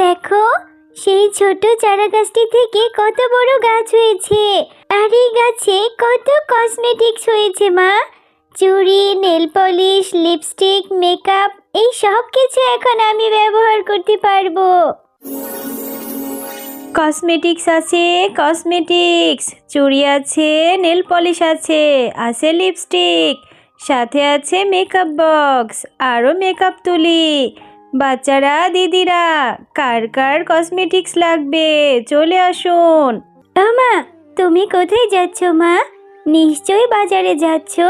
দেখো, সেই ছোট চারা গাছটি থেকে কত বড় গাছ হয়েছে। আর এই গাছে কত কসমেটিক্স হয়েছে, মা। চুড়ি নেল পলিশ লিপস্টিক মেকআপ এই সব কিছু এখন আমি ব্যবহার করতে পারব। কসমেটিক্স আছে কসমেটিক্স চুড়ি আছে নেল পলিশ আছে আছে লিপস্টিক সাথে আছে মেকআপ বক্স আরও মেকআপ তুলি। বাচ্চারা দিদিরা কার কার কসমেটিক্স লাগবে? চলে আসুন। ও মা তুমি কোথায় যাচ্ছ মা? নিশ্চয়ই বাজারে যাচ্ছ।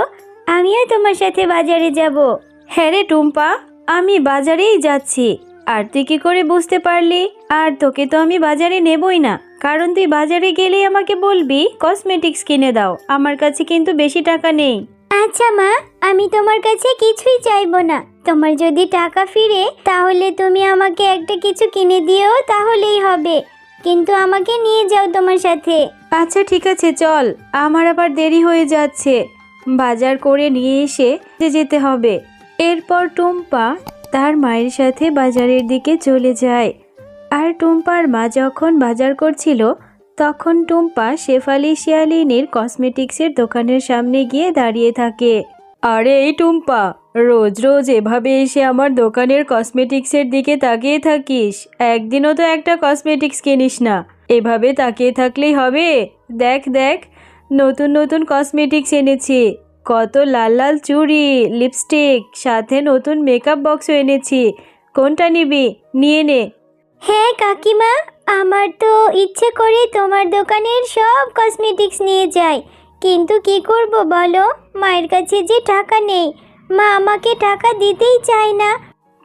আমিও তোমার সাথে বাজারে যাব। হ্যাঁ রে টুম্পা আমি বাজারেই যাচ্ছি। আর তুই কি করে বুঝতে পারলি? আর তোকে তো আমি বাজারে নেবই না। কারণ তুই বাজারে গেলেই আমাকে বলবি কসমেটিক্স কিনে দাও। আমার কাছে কিন্তু বেশি টাকা নেই। আচ্ছা মা, আমি তোমার কাছে কিছুই চাইব না। তোমার যদি টাকা ফিরে, তাহলে তুমি আমাকে একটা কিছু কিনে দিও, তাহলেই হবে। কিন্তু আমাকে নিয়ে যাও তোমার সাথে। আচ্ছা ঠিক আছে, চল। আমার আবার দেরি হয়ে যাচ্ছে। বাজার করে নিয়ে এসে যেতে হবে। এরপর টুম্পা তার মায়ের সাথে বাজারের দিকে চলে যায়। আর টুম্পার মা যখন বাজার করছিল তখন টুম্পা শেফালি শিয়ালিনীর কসমেটিক্সের দোকানের সামনে গিয়ে দাঁড়িয়ে থাকে। আরে এই টুম্পা, রোজ রোজ এভাবে এসে আমার দোকানের কসমেটিক্সের দিকে তাকিয়ে থাকিস। একদিনও তো একটা কসমেটিক্স কিনিস না। এভাবে তাকিয়ে থাকলেই হবে। দেখ দেখ, নতুন নতুন কসমেটিক্স এনেছি। কত লাল লাল চুড়ি, লিপস্টিক, সাথে নতুন মেকআপ বক্সও এনেছি। কোনটা নিবি? নিয়ে নে। হ্যাঁ কাকিমা। আমার তো ইচ্ছে করে তোমার দোকানের সব কসমেটিক্স নিয়ে যাই। কিন্তু কি করব বলো? মায়ের কাছে যে টাকা নেই মা আমাকে টাকা দিতেই চায় না।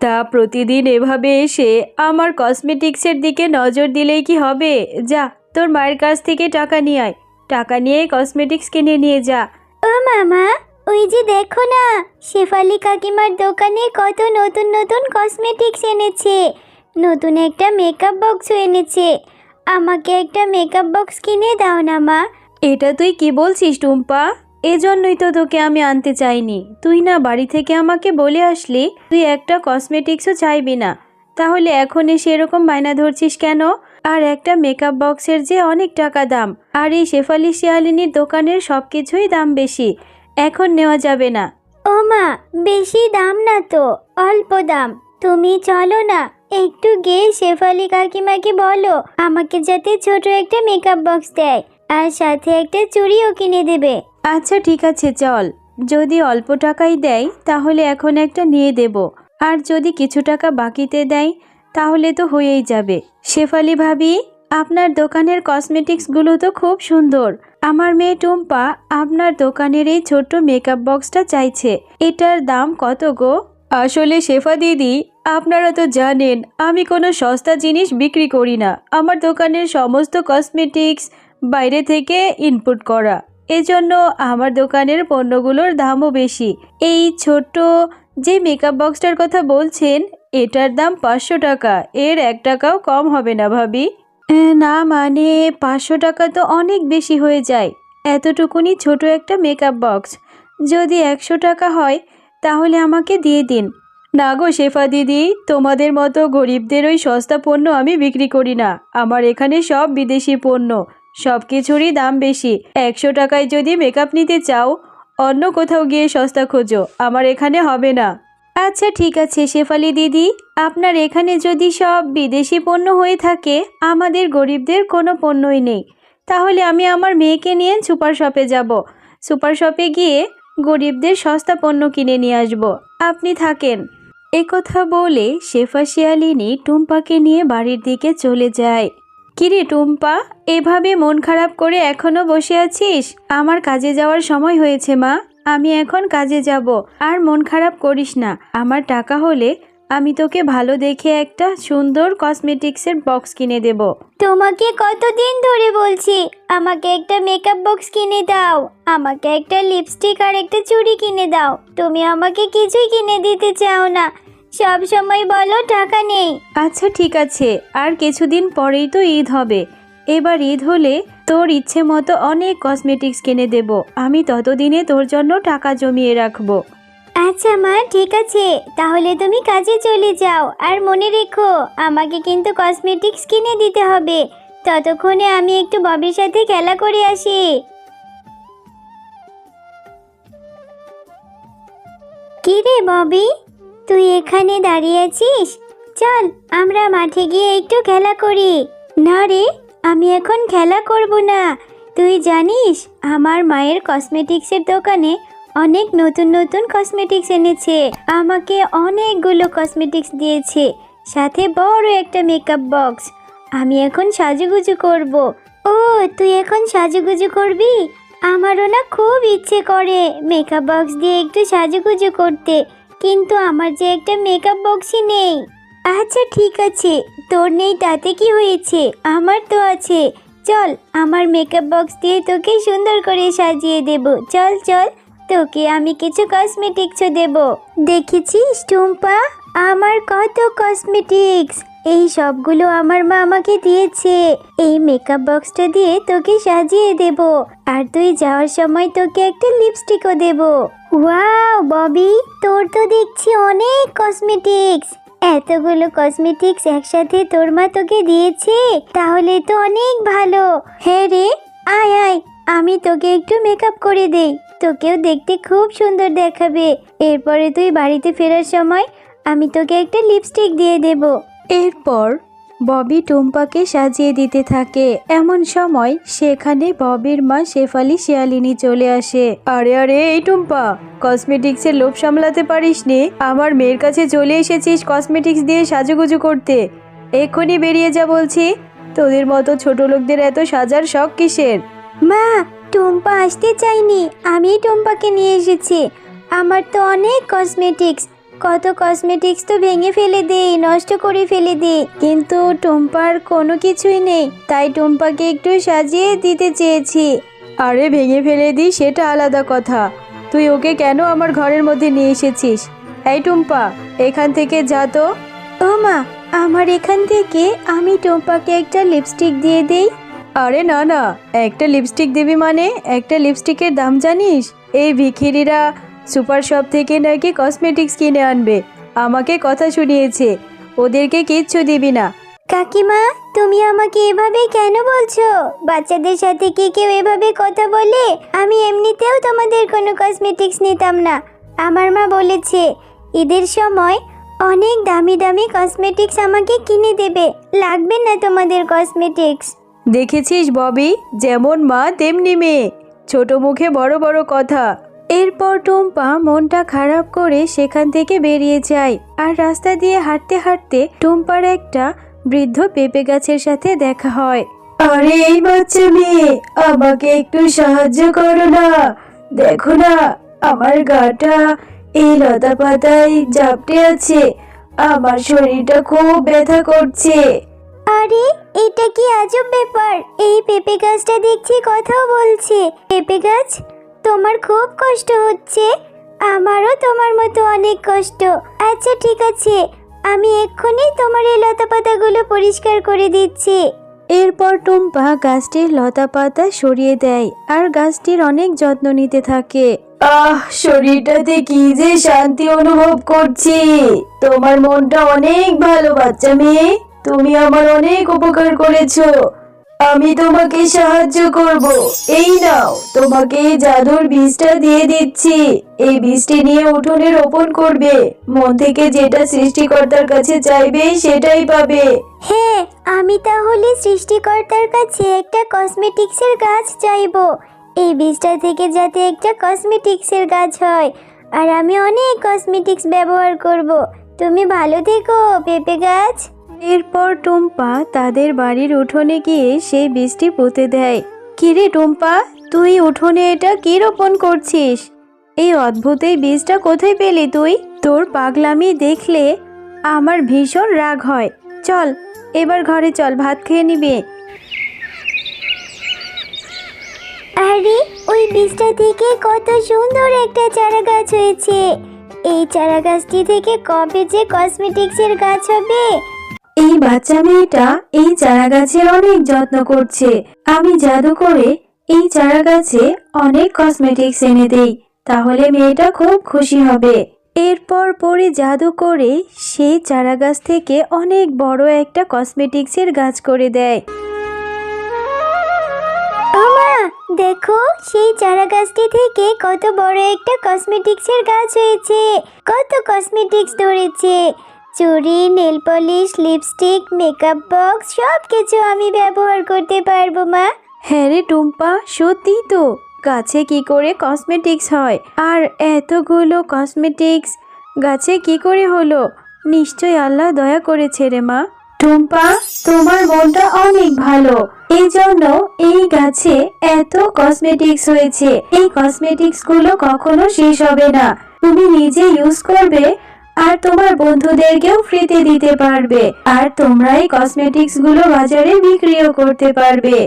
তা প্রতিদিন এভাবে এসে আমার কসমেটিক্সের দিকে নজর দিলেই কি হবে? যা তোর মায়ের কাছ থেকে টাকা নিয়ে আয়। টাকা নিয়ে কসমেটিক্স কিনে নিয়ে যা। ও মামা ওই যে দেখো না শেফালি কাকিমার দোকানে কত নতুন নতুন কসমেটিক্স এনেছে। নতুন একটা মেকআপ বক্সও এনেছে। আমাকে একটা মেকআপ বক্স কিনে দাও না মা। এটা তুই কি বলছিস টুম্পা? এজন্যই তো তোকে আমি আনতে চাইনি। তুই না বাড়ি থেকে আমাকে বলে আসলি তুই একটা কসমেটিক্সও চাইবি না। তাহলে এখন এসে এরকম বায়না ধরছিস কেন? আর একটা মেকআপ বক্সের যে অনেক টাকা দাম আর এই শেফালি শিয়ালিনীর দোকানের সব কিছুই দাম বেশি এখন নেওয়া যাবে না। ও মা বেশি দাম না তো অল্প দাম। তুমি চলো না একটু গিয়ে শেফালি কাকিমাকে বলো, আমাকে যাতে ছোট একটা মেকআপ বক্স দেয়, আর সাথে একটা চুড়িও কিনে দেবে। আচ্ছা ঠিক আছে, চল। যদি অল্প টাকাই দেয়, তাহলে এখন একটা নিয়ে দেব। আর যদি কিছু টাকা বাকিতে দেয়, তাহলে তো হয়েই যাবে। শেফালি ভাবি, আপনার দোকানের কসমেটিক্সগুলো তো খুব সুন্দর। আমার মেয়ে টুম্পা আপনার দোকানের এই ছোট্ট মেকআপ বক্সটা চাইছে। এটার দাম কত গো? আসলে শেফা দিদি, আপনারা তো জানেন, আমি কোনো সস্তা জিনিস বিক্রি করি না। আমার দোকানের সমস্ত কসমেটিক্স বাইরে থেকে ইনপুট করা। এজন্য আমার দোকানের পণ্যগুলোর দামও বেশি। এই ছোট্ট যে মেকআপ বক্সটার কথা বলছেন, এটার দাম পাঁচশো টাকা। এর এক টাকাও কম হবে না ভাবি। না মানে পাঁচশো টাকা তো অনেক বেশি হয়ে যায়। এতটুকুনি ছোট একটা মেকআপ বক্স। যদি একশো টাকা হয় তাহলে আমাকে দিয়ে দিন। না গো শেফা দিদি, তোমাদের মতো গরিবদের ওই সস্তা পণ্য আমি বিক্রি করি না। আমার এখানে সব বিদেশি পণ্য। সব কিছুরই দাম বেশি। একশো টাকায় যদি মেকআপ নিতে চাও, অন্য কোথাও গিয়ে সস্তা খোঁজো। আমার এখানে হবে না। আচ্ছা ঠিক আছে শেফালি দিদি, আপনার এখানে যদি সব বিদেশি পণ্য হয়ে থাকে, আমাদের গরিবদের কোনো পণ্যই নেই। তাহলে আমি আমার মেয়েকে নিয়ে সুপার শপে যাব। সুপার শপে গিয়ে গরিবদের সস্তা পণ্য কিনে নিয়ে আসব। আপনি থাকেন। একথা বলে শেফা শিয়ালিনী টুম্পাকে নিয়ে বাড়ির দিকে চলে যায়। কিরে টুম্পা, এভাবে মন খারাপ করে এখনও বসে আছিস? আমার কাজে যাওয়ার সময় হয়েছে মা। আমি এখন কাজে যাব। আর মন খারাপ করিস না। আমার টাকা হলে আমি তোকে ভালো দেখে একটা সুন্দর কসমেটিক্সের বক্স কিনে দেব। তোমাকে কতদিন ধরে বলছি আমাকে একটা মেকআপ বক্স কিনে দাও আমাকে একটা লিপস্টিক আর একটা চুড়ি কিনে দাও। তুমি আমাকে কিছুই কিনে দিতে চাও না। সব সময় বলো টাকা নেই। আচ্ছা ঠিক আছে। আর কিছুদিন পরেই তো ঈদ হবে। এবার ঈদ হলে তোর ইচ্ছে মতো অনেক কসমেটিক্স কিনে দেব। আমি ততদিনে তোর জন্য টাকা জমিয়ে রাখব। আচ্ছা মা, ঠিক আছে। তাহলে তুমি কাজে চলে যাও। আর মনে রেখো, আমাকে কিন্তু কসমেটিক্স কিনে দিতে হবে। ততক্ষণে আমি একটু ববির সাথে খেলা করে আসি। কি রে ববি? তুই এখানে দাঁড়িয়ে আছিস? চল, আমরা মাঠে গিয়ে একটু খেলা করি। না রে, আমি এখন খেলা করব না। তুই জানিস, আমার মায়ের কসমেটিক্সের দোকানে অনেক নতুন নতুন কসমেটিক্স এনেছে। আমাকে অনেকগুলো কসমেটিক্স দিয়েছে। সাথে বড় একটা মেকআপ বক্স আমি এখন সাজুগুজু করব। ও, তুই এখন সাজুগুজু করবি? আমারও না খুব ইচ্ছে করে মেকআপ বক্স দিয়ে একটু সাজুগুজু করতে। কিন্তু আমার যে একটা মেকআপ বক্সই নেই। আচ্ছা ঠিক আছে। তোর নেই, তাতে কি হয়েছে? আমার তো আছে। চল, আমার মেকআপ বক্স দিয়ে তোকে সুন্দর করে সাজিয়ে দেব। চল চল। তোকে আমি কিছু কসমেটিক্সও দেব। দেখেছিস, টুম্পা? আমার কত কসমেটিক্স এই সবগুলো আমার মা আমাকে দিয়েছে। এই মেকআপ বক্সটা দিয়ে তোকে সাজিয়ে দেব। আর তুই যাওয়ার সময় তোকে একটা লিপস্টিকও দেব। ওয়াও, ববি! তোর তো দেখছি অনেক কসমেটিক্স এতগুলো কসমেটিক্স একসাথে তোর মা তোকে দিয়েছে? তাহলে তো অনেক ভালো। হ্যাঁ রে, আয় আয়। আমি তোকে একটু মেকআপ করে দেই। তোকেও দেখতে খুব সুন্দর দেখাবে। এরপরে তুই বাড়িতে ফেরার সময় আমি তোকে একটা লিপস্টিক দিয়ে দেব। এরপর ববি টুম্পাকে সাজিয়ে দিতে থাকে। এমন সময় সেখানে ববির মা শেফালি শিয়ালিনী চলে আসে। আরে আরে, এই টুম্পা কসমেটিক্সের লোভ সামলাতে পারিসনি আমার মেয়ের কাছে চলে এসেছিস কসমেটিক্স দিয়ে সাজুগুজু করতে। এক্ষুনি বেরিয়ে যা বলছি। তোদের মতো ছোট লোকদের এত সাজার শখ কিসের? মা টুম্পা আসতে চাইনি। আমি টুম্পাকে নিয়ে এসেছি। আমার তো অনেক কসমেটিক্স কত কসমেটিক্স তো ভেঙে ফেলে দেই নষ্ট করে ফেলে দিই। কিন্তু টুম্পার কোনো কিছুই নেই তাই টুম্পাকে একটু সাজিয়ে দিতে চেয়েছি। আরে ভেঙে ফেলে দিই সেটা আলাদা কথা। তুই ওকে কেন আমার ঘরের মধ্যে নিয়ে এসেছিস? এই টুম্পা এখান থেকে যা তো। ও মা আমার এখান থেকে আমি টুম্পাকে একটা লিপস্টিক দিয়ে দেই। আরে না না, একটা লিপস্টিক দিবি মানে? একটা লিপস্টিকের দাম জানিস? এই ভিখিরিরা সুপার শপ থেকে নাকি কসমেটিক্স কিনে আনবে। আমাকে কথা শুনিয়েছে। ওদেরকে কিচ্ছু দিবি না। কাকিমা, তুমি আমাকে এভাবে কেন বলছো? বাচ্চাদের সাথে কি কেউ এভাবে কথা বলে? আমি এমনিতেও তোমাদের কোনো কসমেটিক্স নিতাম না। আমার মা বলেছে, ঈদের সময় অনেক দামি দামি কসমেটিক্স আমাকে কিনে দেবে। লাগবে না তোমাদের কসমেটিক্স দেখেছিস ববি? যেমন মা, তেমনি মেয়ে। ছোট মুখে বড় বড় কথা। এরপর টুম্পা মনটা খারাপ করে সেখান থেকে বেরিয়ে যায় আর রাস্তা দিয়ে হাঁটতে হাঁটতে টুম্পার একটা বৃদ্ধ পেঁপে গাছের সাথে দেখা হয়। আরে, এই বাচ্চা মেয়ে, আমাকে একটু সাহায্য করো না। দেখো না, আমার গাটা এই লতা পাতায় জাপটে আছে। আমার শরীরটা খুব ব্যথা করছে। আরে এটা কি আজব ব্যাপার? এই পেঁপে গাছটা দেখছি কথাও বলছে। পেঁপে গাছ তোমার খুব কষ্ট হচ্ছে। আমারও তোমার মতো অনেক কষ্ট। আচ্ছা ঠিক আছে। আমি এক্ষুনি তোমার এই লতা পাতাগুলো পরিষ্কার করে দিচ্ছি। এরপর টুম্পা গাছটির লতা পাতা সরিয়ে দেয় আর গাছটির অনেক যত্ন নিতে থাকে। আহ শরীরটাতে কি যে শান্তি অনুভব করছি। তোমার মনটা অনেক ভালো বাচ্চা মেয়ে। তুমি আমার অনেক উপকার করেছ। আমি তোমাকে সাহায্য করব। এই নাও, তোমাকে জাদুর বীজটা দিয়ে দিচ্ছি। এই বীজটি নিয়ে উঠোনে রোপণ করবে। মন থেকে যেটা সৃষ্টিকর্তার কাছে চাইবে, সেটাই পাবে। হ্যাঁ আমি তাহলে সৃষ্টিকর্তার কাছে একটা কসমেটিক্সের গাছ চাইব। এই বীজটা থেকে যাতে একটা কসমেটিক্সের গাছ হয়। আর আমি অনেক কসমেটিক্স ব্যবহার করব। তুমি ভালো থেকো, পেঁপে গাছ। এরপর টুম্পা তাদের বাড়ির উঠোনে গিয়ে সেই বীজটি পুঁতে দেয়। কিরে টুম্পা, তুই উঠোনে এটা কি রোপণ করছিস? এই অদ্ভুত এই বীজটা কোথায় পেলি তুই? তোর পাগলামি দেখলে আমার ভীষণ রাগ হয়। চল, এবার ঘরে চল, ভাত খেয়ে নিবে। আরে, ওই বীজটা থেকে কত সুন্দর একটা চারা গাছ হয়েছে। এই চারা গাছটি থেকে কবে যে কসমেটিক্সের গাছ হবে? এই বাচ্চা মেয়েটা এই চারা গাছের অনেক যত্ন করছে। আমি জাদু করে এই চারা গাছে অনেক কসমেটিক্স এনে দেই, তাহলে মেয়েটা খুব খুশি হবে। এরপর পরে জাদু করে সেই চারা গাছ থেকে অনেক বড় একটা কসমেটিক্সের গাছ করে দেয়। দেখো, সেই চারা গাছটি থেকে কত বড় একটা কসমেটিক্সের গাছ হয়েছে। কত কসমেটিক্স ধরেছে। চুড়ি nail polish lipstick makeup box সব কিছু আমি ব্যবহার করতে পারব, মা। হ্যাঁ রে টুম্পা, সত্যি তো। গাছে কি করে কসমেটিক্স হয়? আর এতগুলো কসমেটিক্স গাছে কি করে হলো? নিশ্চয় আল্লাহ দয়া করেছে রে, মা। টুম্পা, তোমার মনটা অনেক ভালো। এই জন্য এই গাছে এত কসমেটিক্স হয়েছে। এই কসমেটিক্সগুলো কখনো শেষ হবে না। তুমি নিজে ইউজ করবে আর তোমার বন্ধুদেরকেও ফ্রিতে দিতে পারবে। আর তোমরা এই কসমেটিক্সগুলো বাজারে বিক্রিও করতে পারবে।